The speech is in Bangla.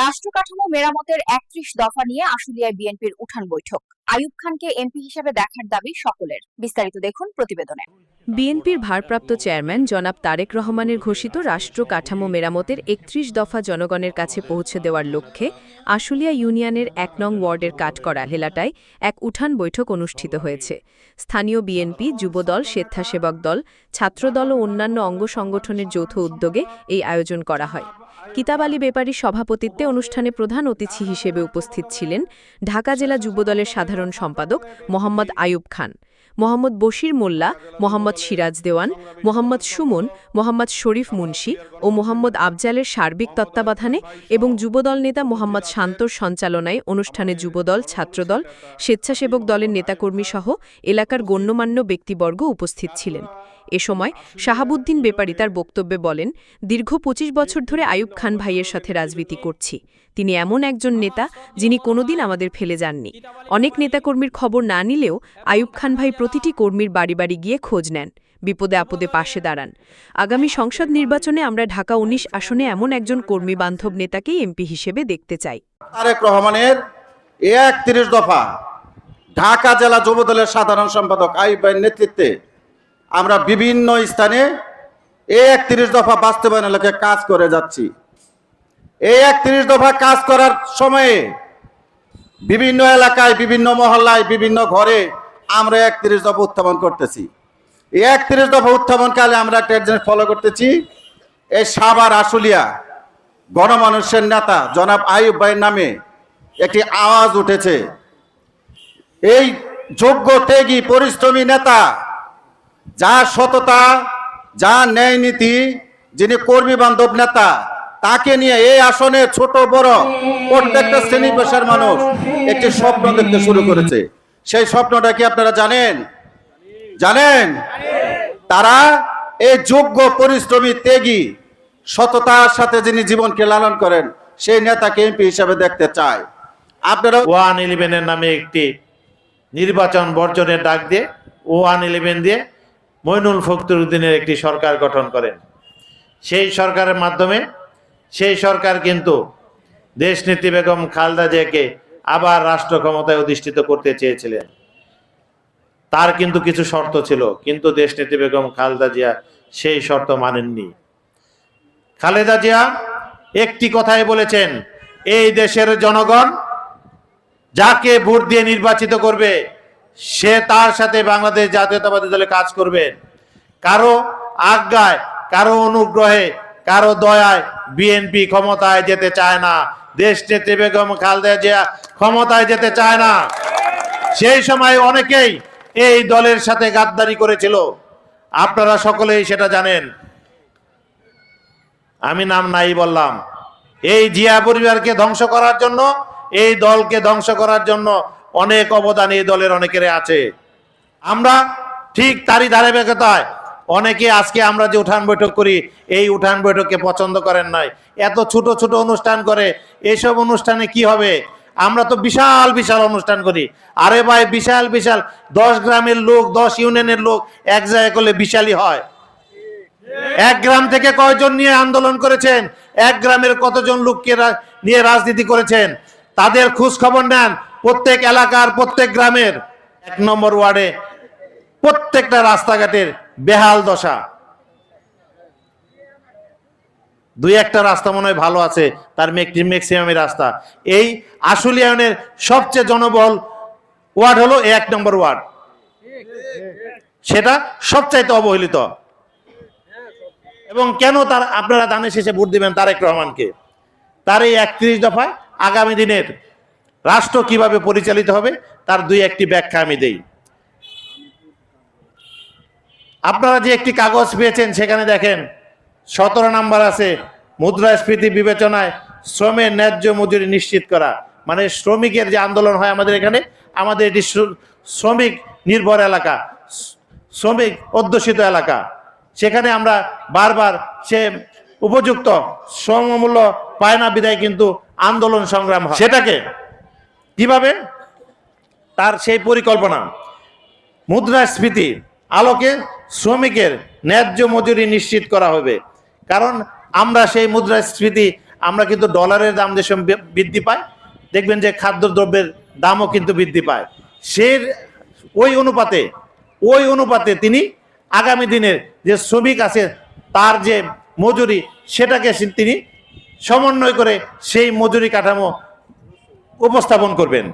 রাষ্ট্র কাঠামো মেরামতের একত্রিশ দফা নিয়ে আশুলিয়ায় বিএনপির উঠান বৈঠক। আয়ুব খানকে এমপি হিসেবে দেখার দাবি সকলের। বিস্তারিত দেখুন প্রতিবেদনে। বিএনপির ভারপ্রাপ্ত চেয়ারম্যান জনাব তারেক রহমানের ঘোষিত রাষ্ট্র কাঠামো মেরামতের একত্রিশ দফা জনগণের কাছে পৌঁছে দেওয়ার লক্ষ্যে আশুলিয়া ইউনিয়নের এক নং ওয়ার্ডের কাঠকড়া হেলাটায় এক উঠান বৈঠক অনুষ্ঠিত হয়েছে। স্থানীয় বিএনপি, যুবদল, স্বেচ্ছাসেবক দল, ছাত্রদল ও অন্যান্য অঙ্গ সংগঠনের যৌথ উদ্যোগে এই আয়োজন করা হয়। কিতাব আলী বেপারীর সভাপতিত্বে অনুষ্ঠানে প্রধান অতিথি হিসেবে উপস্থিত ছিলেন ঢাকা জেলা যুবদলের সাধারণ সম্পাদক মোহাম্মদ আয়ুব খান, মোহাম্মদ বশির মোল্লা, মোহাম্মদ সিরাজ দেওয়ান, মোহাম্মদ সুমন, মোহাম্মদ শরীফ মুন্সি ও মোহাম্মদ আফজালের সার্বিক তত্ত্বাবধানে এবং যুবদল নেতা মোহাম্মদ শান্তর সঞ্চালনায় অনুষ্ঠানে যুবদল ছাত্রদল স্বেচ্ছাসেবক দলের নেতাকর্মী সহ এলাকার গণ্যমান্য ব্যক্তিবর্গ উপস্থিত ছিলেন। এ সময় শাহাবুদ্দিন বেপারী তার বক্তব্যে বলেন, দীর্ঘ ২৫ বছর ধরে আয়ুব খান ভাইয়ের সাথে রাজনীতি করছি। তিনি এমন একজন নেতা যিনি কোনোদিন আমাদের ফেলে যাননি। অনেক নেতাকর্মীর খবর না নিলেও আয়ুব খান ভাই প্রতিটি কর্মীর বাড়ি বাড়ি গিয়ে খোঁজ নেন, বিপদে আপদে পাশে দাঁড়ান। আগামী সংসদ নির্বাচনে আমরা ঢাকা ১৯ আসনে এমন একজন কর্মী বান্ধব নেতাকেই এমপি হিসেবে দেখতে চাই। তারেক রহমানের একত্রিশ দফা ঢাকা জেলা যুবদলের সাধারণ সম্পাদক আইব নেতৃত্বে আমরা বিভিন্ন স্থানে এই একত্রিশ দফা বাস্তবায়নের লক্ষ্যে কাজ করে যাচ্ছি। এই একত্রিশ দফা কাজ করার সময়ে বিভিন্ন এলাকায়, বিভিন্ন মহল্লায়, বিভিন্ন ঘরে আমরা একত্রিশ দফা উত্থাপন করতেছি। এই একত্রিশ দফা উত্থাপনকালে আমরা একটা জিনিস ফলো করতেছি, এই সাবার আশুলিয়া গণমানুষের নেতা জনাব আইয়ুব ভাইয়ের নামে একটি আওয়াজ উঠেছে। এই যোগ্য ত্যাগী, পরিশ্রমী নেতা যার সততা, যা ন্যায় নীতি, যিনি কর্মী বান্ধব নেতা, তাকে নিয়ে এই আসনে ছোট, বড়, প্রত্যেকটা শ্রেণি পেশার মানুষ একটি স্বপ্ন দেখতে শুরু করেছে। সেই স্বপ্নটা কি আপনারা জানেন? জানেন? তারা এই যোগ্য, পরিশ্রমী, ত্যাগী, সততার সাথে যিনি জীবনকে লালন করেন, সেই নেতাকে এমপি হিসাবে দেখতে চায়। আপনারা ওয়ান ইলেভেনের নামে একটি নির্বাচন বর্জনের ডাক দিয়ে, ওয়ান ইলেভেন দিয়ে মইনুল ফখরুদ্দিনের একটি সরকার গঠন করেন। সেই সরকারের মাধ্যমে, সেই সরকার কিন্তু দেশনীতি বেগম খালদা জিয়াকে আবার রাষ্ট্র ক্ষমতায় অধিষ্ঠিত করতে চেয়েছিলেন। তার কিন্তু কিছু শর্ত ছিল, কিন্তু দেশনীতি বেগম খালেদা জিয়া সেই শর্ত মানেননি। খালেদা জিয়া একটি কথাই বলেছেন, এই দেশের জনগণ যাকে ভোট দিয়ে নির্বাচিত করবে সে তার সাথে বাংলাদেশ জাতীয়তাবাদী দলে কাজ করবেন কারও আজ্ঞায়, কারও অনুগ্রহে, কারও দয়ায় বিএনপি ক্ষমতায় যেতে চায় না। দেশ নেত্রী বেগম খালেদা জিয়া ক্ষমতায় যেতে চায় না। সেই সময় অনেকেই এই দলের সাথে গাদ্দারি করেছিল। আপনারা সকলেই সেটা জানেন। আমি নাম নাই বললাম। এই জিয়া পরিবারকে ধ্বংস করার জন্য, এই দলকে ধ্বংস করার জন্য অনেক অবদান এই দলের অনেকের আছে। আমরা ঠিক তারই ধারাবাহিকতায় অনেকে আজকে আমরা যে উঠান বৈঠক করি, এই উঠান বৈঠককে পছন্দ করেন নাই। এত ছোট ছোট অনুষ্ঠান করে এইসব অনুষ্ঠানে কি হবে? আমরা তো বিশাল বিশাল অনুষ্ঠান করি। আরে ভাই, বিশাল বিশাল। দশ গ্রামের লোক, দশ ইউনিয়নের লোক এক জায়গায় করলে বিশালই হয়। এক গ্রাম থেকে কয়জন নিয়ে আন্দোলন করেছেন? এক গ্রামের কতজন লোককে নিয়ে রাজনীতি করেছেন? তাদের খোঁজ খবর নেন। প্রত্যেক এলাকার, প্রত্যেক গ্রামের এক নম্বর ওয়ার্ডে প্রত্যেকটা রাস্তাঘাটের বেহাল দশা। দুই একটা রাস্তা মনে হয় ভালো আছে, তার ম্যাক্সিমামের রাস্তা। এই আশুলিয়ানের সবচেয়ে জনবহুল ওয়ার্ড হলো এক নম্বর ওয়ার্ড। সেটা সবচাইতে অবহেলিত। এবং কেন তার আপনারা দানে শেষে ভোট দিবেন তারেক রহমানকে? তার এই একত্রিশ দফায় আগামী দিনের রাষ্ট্র কীভাবে পরিচালিত হবে, তার দুই একটি ব্যাখ্যা আমি দেই। আপনারা যে একটি কাগজ পেয়েছেন, সেখানে দেখেন সতেরো নাম্বার আছে, মুদ্রাস্ফীতি বিবেচনায় শ্রমের ন্যায্য মজুরি নিশ্চিত করা। মানে শ্রমিকের যে আন্দোলন হয় আমাদের এখানে, আমাদের এটি শ্র- শ্রমিক নির্ভর এলাকা, শ্রমিক অধ্যুষিত এলাকা। সেখানে আমরা বারবার সে উপযুক্ত শ্রমমূল্য পায় না বিদায় কিন্তু আন্দোলন সংগ্রাম হয়। সেটাকে কীভাবে? তার সেই পরিকল্পনা। মুদ্রাস্ফীতি আলোকে শ্রমিকের ন্যায্য মজুরি নিশ্চিত করা হবে। কারণ আমরা সেই মুদ্রাস্ফীতি, আমরা কিন্তু ডলারের দাম দেশে বৃদ্ধি পায়, দেখবেন যে খাদ্যদ্রব্যের দামও কিন্তু বৃদ্ধি পায়। সে ওই অনুপাতে ওই অনুপাতে তিনি আগামী দিনের যে শ্রমিক আছে, তার যে মজুরি, সেটাকে তিনি সমন্বয় করে সেই মজুরি কাঠামো উপস্থাপন করবেন।